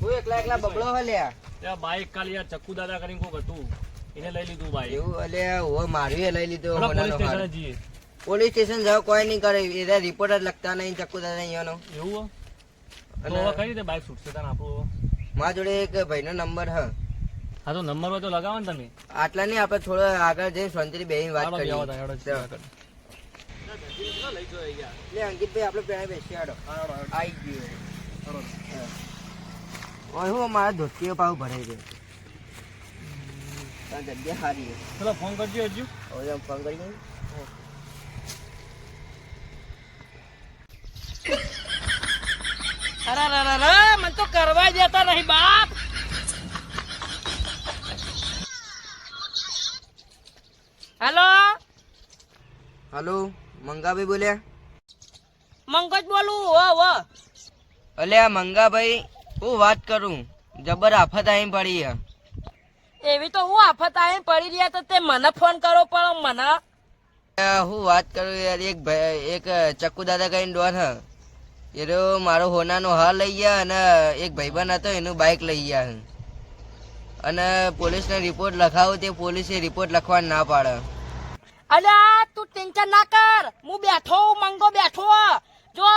હું એકલા એકલા બબડો હે ત્યાં બાઈક કાલે યાર ચક્કુ દાદા કરીને કોક હતું. એને લઈ લીધું બાઈક. એવું અલ્યા હું મારું લઈ લીધો પોલીસ હોનાનો જઈએ. પોલીસ સ્ટેશન જાવ કોઈ નહીં કરે. એ રિપોર્ટ જ લખતા નહીં ચક્કુ દાદા અહીંયાનો. એવું? તો હવે કઈ રીતે બાઈક છૂટશે તને આપણું મારા જોડે એક ભાઈનો નંબર હ. હા તો નંબર હોય તો લગાવો ને તમે. આટલા નહીં આપણે થોડો આગળ જઈને શાંતિથી બેહીને વાત કરીએ. લે અંકિતભાઈ આપણે પહેલા બેસી આડો આઈ ગયું. ઓય હું મારા ધોતીઓ પાવ ભરાઈ ગયો તાર જગ્યા સારી છે. ચલો ફોન કરજો હજુ. ઓય આમ ફોન કરી અરે અરે અરે અરે, મને તો કરવા દેતા નહીં બાપ. હેલો? હેલો મંગાભાઈ બોલ્યા? મંગજ બોલું હો હો. અલ્યા મંગાભાઈ હું વાત કરું? જબર આફત અહીં પડી એવી તો હું આફત આવીને પડી રહ્યા તો તે મને ફોન કરો પણ મને. હું વાત કરું યાર એક ભાઈ એક ચક્કુ દાદા કહીને ડોન હ. એ મારો હોનાનો હાર લઈ ગયા અને એક ભાઈબંધ હતો એનું બાઇક લઈ ગયા. અને પોલીસને રિપોર્ટ લખાવો તે પોલીસે રિપોર્ટ લખવા ના પાડે. અલ્યા તું ટેન્શન ના કર. હું બેઠો મંગો બેઠો. જો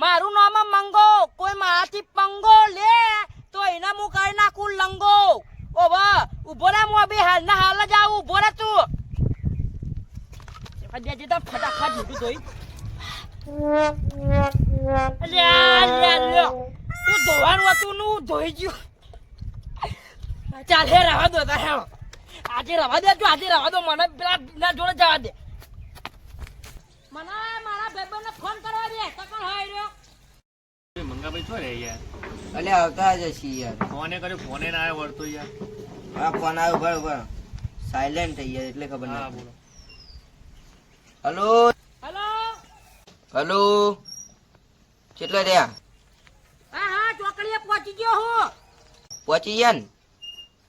મારું નામ મંગો. કોઈ મારાથી પંગો લે, તો એના હું કરી નાખું લંગો. ઓ બા ઊભો રે હું અભી હાલ, ના હાલ જ આવું ઊભો રે તું. ફટાફટ જુઠું ધોઈ. અલ્યા તું ધોવાનું હતું નું ધોઈ ગયું. ચાલ રવા દો તારે આજે રવા દે આજે રવા દો. મને પેલા ના જોડે જવા દે. મને મારા ભાઈબંધને ફોન કરવા દે. કકણ હોય રહ્યો? મંગાભાઈ છો રે યાર? અલ્યા આવતા જ છીએ યાર. ફોને કર્યો ફોને ના આવ્યો વળતો યાર. આ ફોન આવ્યો બરોબર. સાયલેન્ટ થઈ ગયા એટલે ખબર ના બોલો. હલો? હેલો? હલો? કેટલા રહ્યા હા હા ચોકડીએ પહોંચી ગયો હું. પહોંચી ગયા ને?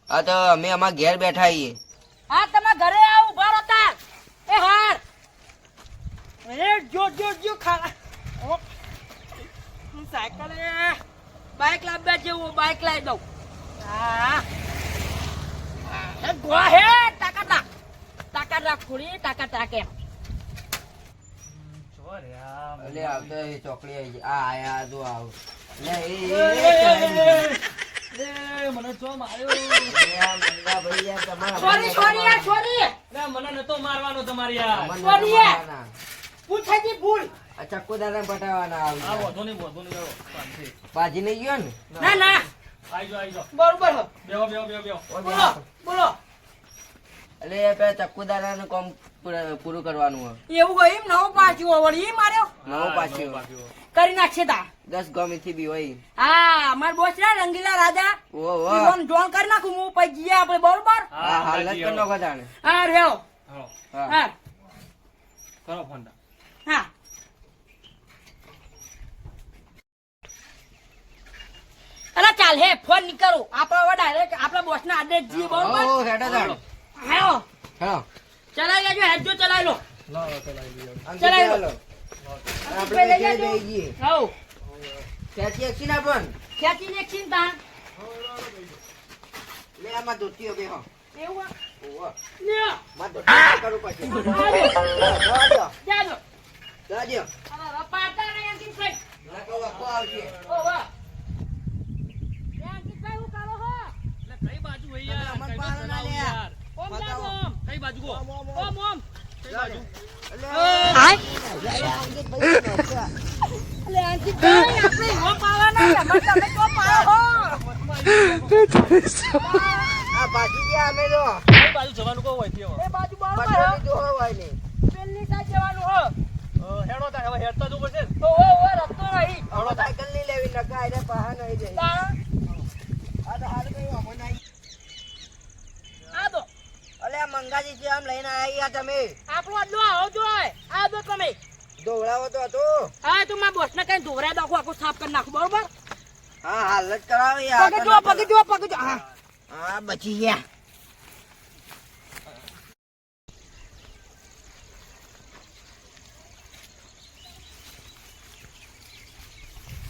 હા તો અમે અમારા ઘેર બેઠા છીએ. હા તમે ઘરે આવ ઊભા રહો તાર એ હાર અરે જો જો જો ખા ઓ. હું સાયકલ બાઇક લાવવા જેવું બાઇક લાવી દઉં. હા. ગોળા હે તાકાત રાખ તાકાત રાખ થોડી તાકાત રાખે. છો રે આ અલે આવતો એ ચોકડી આવી ગઈ. આ આયા જો આવ. લે એ એ, એ, એ, એ, મને છો માર્યો. એ, આ યાર તમારા સોરી સોરી યાર સોરી મને નતો મારવાનો તમારી યાર. સોરી યાર. ભૂલ થઈ ગઈ ભૂલ. આ ચક્કુ દાદા પટાવાના આ આવી વધુ નહીં વધુ નહીં કરો શાંતિ. નહીં ગયો ને? ના. ના આઈ જાઓ, આઈ જાઓ. બરોબર હો. બેહો બેહો બેહો બેહો. બોલો બોલો. એટલે એ પેલા ચક્કુ દાદાનું કામ પૂરું કરવાનું હોય. એવું હોય એમ નવો પાછું વળી માર્યો? નવો પાછું. કરી નાખશે તા દસ ગમેથી બી હોય. હા માર બોસ ના રંગીલા રાજા. ઓ ઓ. ઈવન જોન કરી નાખું હું પછી જઈએ આપણે બરોબર? હા હાલત કરી. નાખો તાણે હા રેવો હા. હા. કરો ફોન હા અરે ચાલ હે ફોનની કરો. આપણે હવે ડાયરેક્ટ આપણા બોસ ના આદેશ જી બોલ ઓ હેડો તાણે હેડો હેડો ચલાઈ લેજો હેડજો ચલાઈ લો. અંકિત ચલાવી આપણે લઈ જાજો. જઈએ. હવ. ખેંચી એક્સિન આપણ પણ. ખેંચી ને ચિંતા લે આમાં ધોતીઓ બે હો એવું ઓવા. લ્યો માં કરું પછી જાજો જાજો. જાજો. અરે રપાતા નહીં અંકિતભાઈ ના કહું આખો આવશે ઓ વાહ એ અંકિતભાઈ હું કરો હો એટલે કઈ બાજુ હોય યાર? પાડો ના લે. ઓમ જા ઓમ કઈ બાજુ ગો? ઓમ ઓમ કઈ બાજુ? હેડતા જવું પડશે સાયકલની લેવી નકા એને પહા નહીં જઈ તા આ તો હાલ કઈ વાંધો નહીં આ દો અલે આ મંગાજી છે આમ લઈને આવ્યા તમે. આપણો આટલો આવો જોય આ દો તમે. દોવડાવો તો હતો. હા તું મારા બોસને કઈ ધોવરાય નાખું આખું સાફ કરી નાખું બરોબર? હા હાલ જ કરાવો યાર. પગે જો પગે જો પગે જો હા. હા બચી ગયા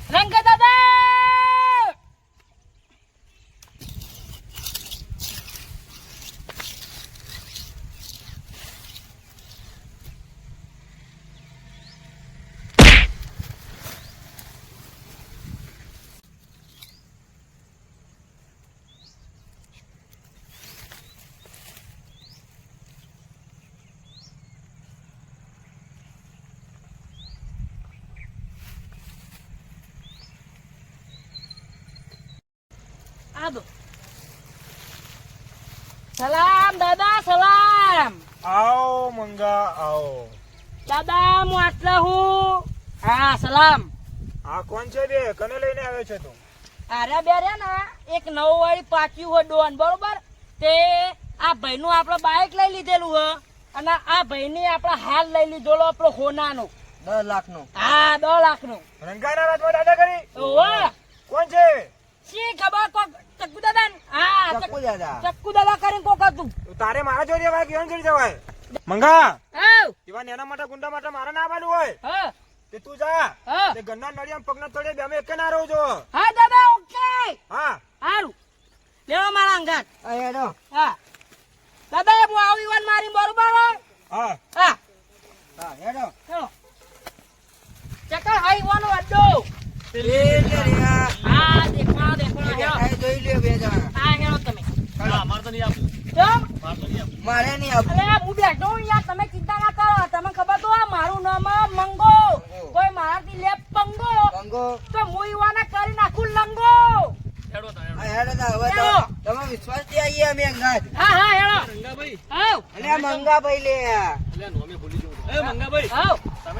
રંગ દાદા આ દો. સલામ દાદા સલામ. આવો મંગા આવો. દાદા હું આટલા હું. હા સલામ. આ કોણ છે બે? કને લઈને આવ્યો છે તું? અરે બે રે ને એક નવું વાળી પાક્યું હોય ડોન બરોબર? તે આ ભાઈનું આપણે બાઇક લઈ લીધેલું હ અને આ ભાઈની આપણે હાલ લઈ લીધેલો આપણો હોનાનો. દસ લાખ નો હા દસ લાખનું. રંગાના રાજમાં દાદા કરી? કોણ છે? શી ખબર કોક ચક્કુ દાદા હા ચક્કુ દાદા. ચક્કુ દાદા કરીને કોક હતું. તારે મારા જોડે જવાય કે એમ જવાય? મંગા હાવ, એવા નેના મોટા ગુંડા માટે મારા ના આવવાનું હોય. હા. તે તું જા. હા. તે ગન્ના નડિયામ પગના તળે બે અમે એક ના રહો છો. હા દાદા ઓકે. હા. સારું લેવા મારા અંગાત. આ હા. દાદા હું આવું ઈવન મારી બરોબર હા. હા. હા હેડો. ચલો ચકર હા ઈવાનો અડ્ડો. એ લે હા આ જોઈ લ્યો બે જણા. હા હેરો તમે. મારે તો નહીં આપવું. મારે નહીં આપવું. મારે નહીં આપવું. અરે હું બેઠો હું યાર તમે ચિંતા ના કરો. તમે ખબર તો મારું નામ મંગો. કોઈ મારાથી લે પંગો. બંગો તો હું ઈવાને કરી નાખું લંગો. હેડો તા આ હેડો તા. હવે તો તમે વિશ્વાસથી આવીએ અમે અંગાત હા હા હેરો મંગાભાઈ. આવ અને આ લે. આ. નોમે ભૂલી જવું એ મંગાભાઈ. આવ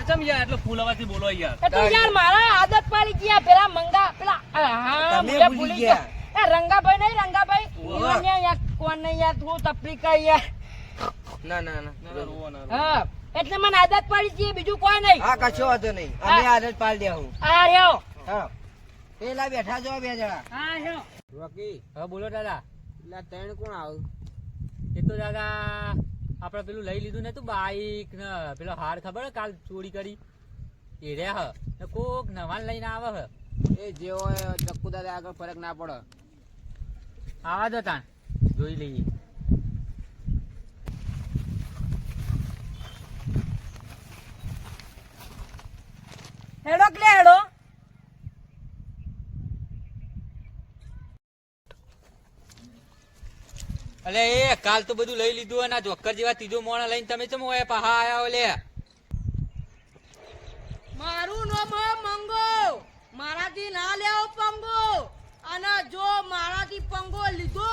તમે યાર એટલે ફૂલ અવાજથી બોલો યાર? તો યાર મારા આદત ગયા પેલા મંગા પેલા હા ભૂલી ગયા. એ રંગાભાઈ નહીં રંગાભાઈ ઓહો. યાર કોણ નહીં યાર તું તકલીફ યાર. ના ના ના. હા એટલે મને આદત પાડી છે બીજું કોઈ નહીં. હા કશો વાંધો નહીં. અમે આદત પાડી દેવું આ રહ્યો હા. પેલા બેઠા જો બે જણા. હા રહ્યો રોકી હા બોલો દાદા. એટલે ત્રણ કોણ આવ? એ તો દાદા આપણે પેલું લઈ લીધું ને તું બાઈક ને પેલો હાર ખબર કાલ ચોરી કરી. એ રહ્યા હ. ને કોક નવાન લઈને આવે હ. એ જે હોય ચક્કુ દાદા આગળ ફરક ના પડે. આવા દો તાણ. જોઈ લઈએ. હેડો કે હેડો? અલે એ કાલ તો બધું લઈ લીધું અને આ જોકર જેવા ત્રીજો મોણા લઈને તમે ચમ હોય પહા આયા ઓલે મારું મંગો મારાથી ના લેવો પંગો. અને જો મારાથી પંગો લીધો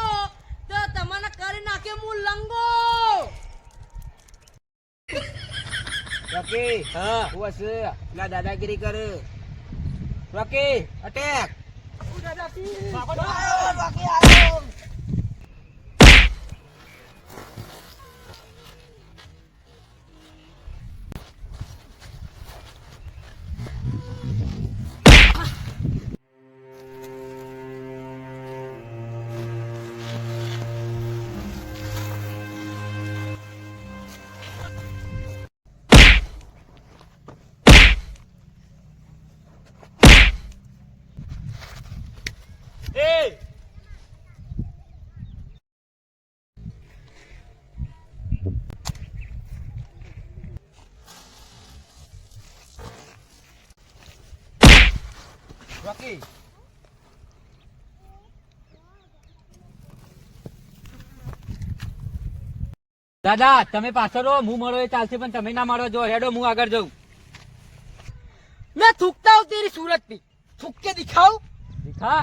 તો તમને કરી નાખે હું લંગો રોકી હા. હું હશે. પેલા દાદાગીરી કરે. રોકી અટેક રોકી આવ્યો રોકી દાદા તમે પાછળ રહો હું મળો એ ચાલશે પણ તમે ના મળો જો હેડો હું આગળ જઉં. મેં થૂકતા હું તેરી સુરતથી થૂક કે દિખાવ. દિખા.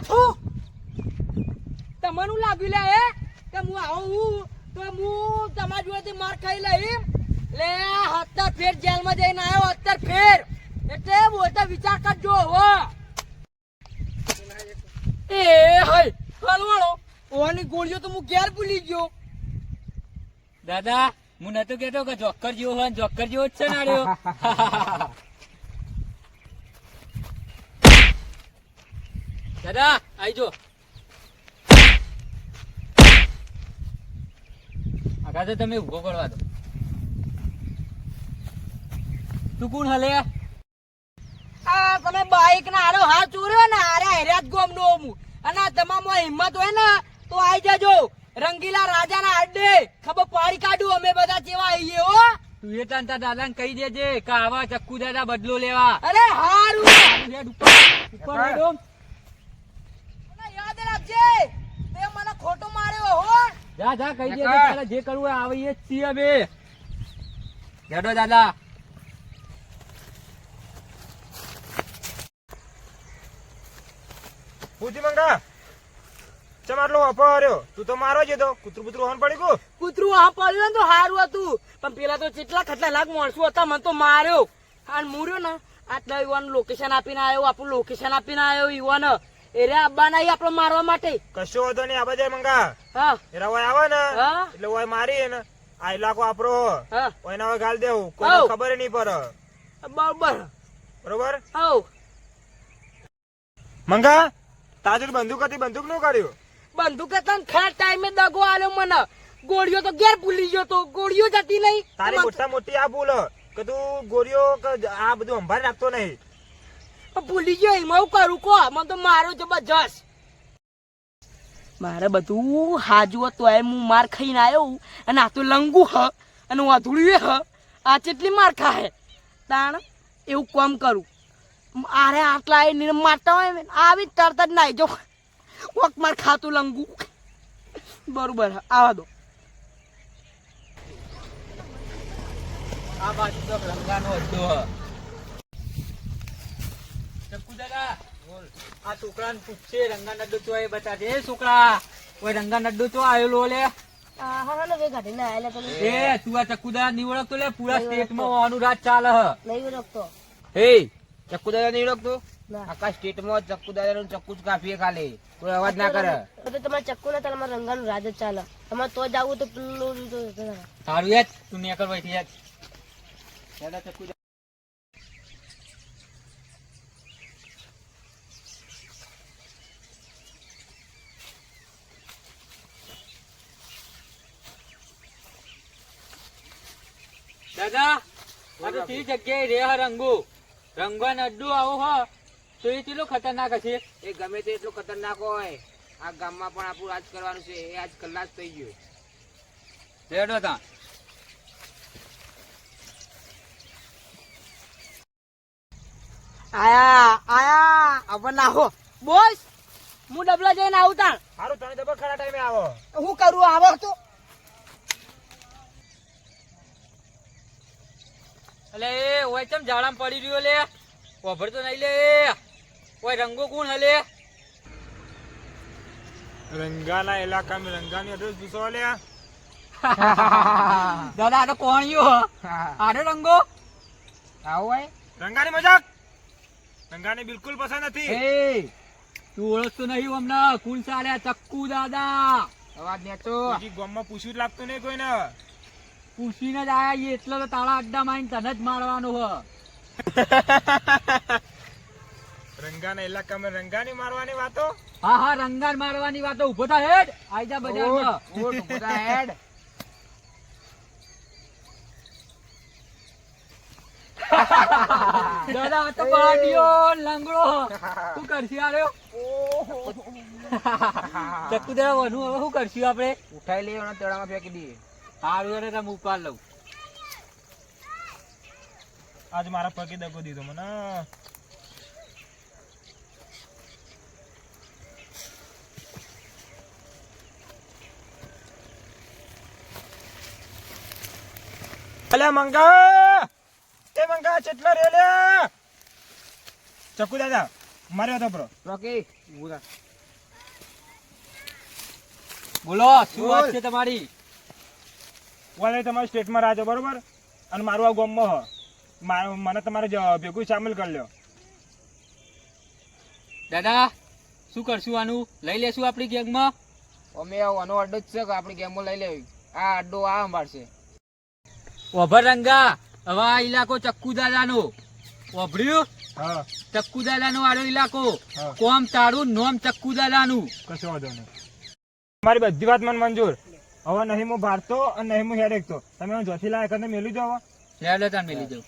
તમને લે એ કે હું આવું તો હું તમારી જોડેથી માર ખાઈ લઈ. લે અત્યાર ફેર જેલમાં જઈને આવ્યો અત્યાર ફેર. એટલે બોલતા વિચાર કરજો હો. ઓની તો હું ઘેર ભૂલી ગયો? દાદા હું નતો કેતો કે જોકર જેવો હોય જોકર જેવો જ છે નાડ્યો દાદા આઈ જો. આગળ તો તમે ઊભો કરવા દો. તું કોણ હલે? આ તમે બાઈક ના હારો હાથ ચોર્યો ને હારે હેર્યા જ ગોમ નો અને તમામ હિંમત હોય ને તો આઈ જજો. રંગીલા રાજા ના અડ્ડે ખબર પાડી કાઢું અમે બધા જેવા આવીએ હો. તું એ તાન દાદા ને કહી દેજે કે આવા ચક્કુ દાદા બદલો લેવા. અરે હારું. હેડ ઉપર ઉપર હેડો મને યાદ રાખજે તે મને ખોટો માર્યો હો. જા જા કહી દેજે. તારે જે કરવું હોય આવીએ જ છીએ અમે. હેડો દાદા. પૂજી મંગા ચમ આટલો વાફો હાર્યો. તું તો મારો જતો કૂતરું બુતરું હોન પડી ગયું કૂતરું હા પડ્યું ને તો સારું હતું. પણ પેલા તો કેટલા ખતરનાક માણસો હતા મને તો માર્યો. અને મૂર્યો ને આટલા યુવાન લોકેશન આપીને આવ્યો આપણું લોકેશન આપીને આવ્યો યુવાન. એરે આબા નહીં આપણો મારવા માટે. કશો હતો નહીં આબા જાય મંગા. હા. એરા હોય આવે ને. એટલે હોય મારી ને આ ઇલાકો આપરો. હા. હોય ના હોય ગાલ દેવું કોઈ ખબર નહીં પડે. બરોબર. બરોબર? હા મંગા તાજર બંદૂક હતી બંદૂકનું કર્યું? બંદૂક હતા ને ખરા ટાઈમે દગો આલ્યો મને. ગોળીઓ તો ઘેર ભૂલી ગયો તો ગોળીઓ જતી નહીં. તારી મોટા મોટી આ ભૂલ કે તું ગોળીઓ આ બધું સંભાળી રાખતો નહીં. ભૂલી ગયો એમાં હું કરું કો? મને તો મારો જબરજસ્ત. મારે બધું હાજુ હતું એ હું માર ખાઈને આવ્યો અને આ તો લંગુ હ અને હું અધૂળ્યું હ. આ ચેટલી માર ખાહે? તાણ એવું કોમ કરું. આરે આટલા એ મારતા હોય આવી તરત જ નાઈ જો વક માર ખાતું લંગુ. બરોબર આવા દો. આ બાજુ તો રંગાનો અડ્ડો ચક્કુ દાદા આ છોકરાને પૂછશે રંગા નડ્ડો ચો એ બતા એ છોકરા. કોઈ રંગા નડ્ડો ચો આવેલો લે. એ તું આ ચક્કુ દાદા નહીં ઓળખતો લે પૂરા સ્ટેટમાં અનુરાજ ચાલે હ. હે ચક્કુ દાદા નહીં ઓળખતું? આખા સ્ટેટમાં ચક્કુ દાદા નું ચક્કુ જ કાપીએ ખાલી. કોઈ અવાજ ના કરે. તો તમારે ચક્કુ ના તમારે રંગાનું રાજ જ ચાલે. તમારે તો જ આવું તો પેલું સારું યાદ? તું નીકળ વહીથી યાદ. દાદા ચક્કુ દાદા આ તો તી જગ્યાએ રે હ રંગુ? રંગવા નડ્ડુ આવો હ. તો એ કેટલો ખતરનાક હશે? એ ગમે તે એટલો ખતરનાક હોય. આ ગામમાં પણ આપણું રાજ કરવાનું છે. એ આજ કલાક થઈ ગયો. રેડો તા. આયા આયા હવે નાહો. બોસ હું ડબલા જઈને આવું તાણ. સારું તમે ડબલ ખરા ટાઈમે આવો. હું કરું આવો તો. અલે એ હોય ચમ ઝાડામાં પડી રહ્યો લે? ઓભર તો નહીં લે. ઓય રંગો કોણ હલે? રંગાના ઇલાકામાં રંગાની અડ્રેસ પૂછો લ્યા દાદા આ તો કોણિયો આરે રંગો. આવો હોય રંગાની મજાક? રંગાની બિલકુલ પસંદ નથી. એ તું ઓળખતો નહીં હમણાં કુલ સાલ્યા ચક્કુ દાદા? અવાજ નેચો બીજી ગોમમાં પૂછ્યું જ લાગતું નહીં કોઈને. પૂછીને જ આયા એટલો તો તાળા અડ્ડા મારીને તને જ મારવાનો હ. રંગાના ઇલાકામાં રંગાની મારવાની વાતો? હા હા રંગાન મારવાની વાતો. ઊભો થા હેડ. આઈ જા બજારમાં. હેડ. દાદા તો પાડિયો લંગડો. શું કરશી આર્યો ચક્કુ દાદા વનુ હવે શું કરશું આપણે? ઉઠાઈ લઈએ અને તળામાં ફેંકી દઈએ. સારું એને તમે ઉપાડ લઉં. આજ મારા પગે દગો દીધો મને. અલે મંગા! તે મંગા ચેટલા રે લે ચકુ દાદા માર્યો તો બ્રો રોકી. બોલો શું વાત છે તમારી? વાલે તમારા સ્ટેટમાં રાજો બરોબર? અને મારું આ ગામમાં હ. મા- મને તમારે ભેગું સામેલ કરી લ્યો. દાદા શું કરશું આનું? લઈ લેશું આપણી ગેંગમાં? અમે આનો અડ્ડો જ છે કે આપણી ગેમમાં લઈ લેવી. આ અડ્ડો આ સંભાળશે. ઓભર રંગા હવે આ ઇલાકો ચક્કુ દાદાનો ઓભર્યું? હા. ચક્કુ દાદાનો વાળો ઇલાકો કોમ તારું નોમ ચક્કુ દાદાનું કશો વાંધો નહીં. મારી બધી વાત મને મંજૂર. હવે નહીં હું ભારતો અને નહીં હું હેડેક તો તમે હું જોથી લાયક મેલી જાવ લેડો તાર મેલી જાઉં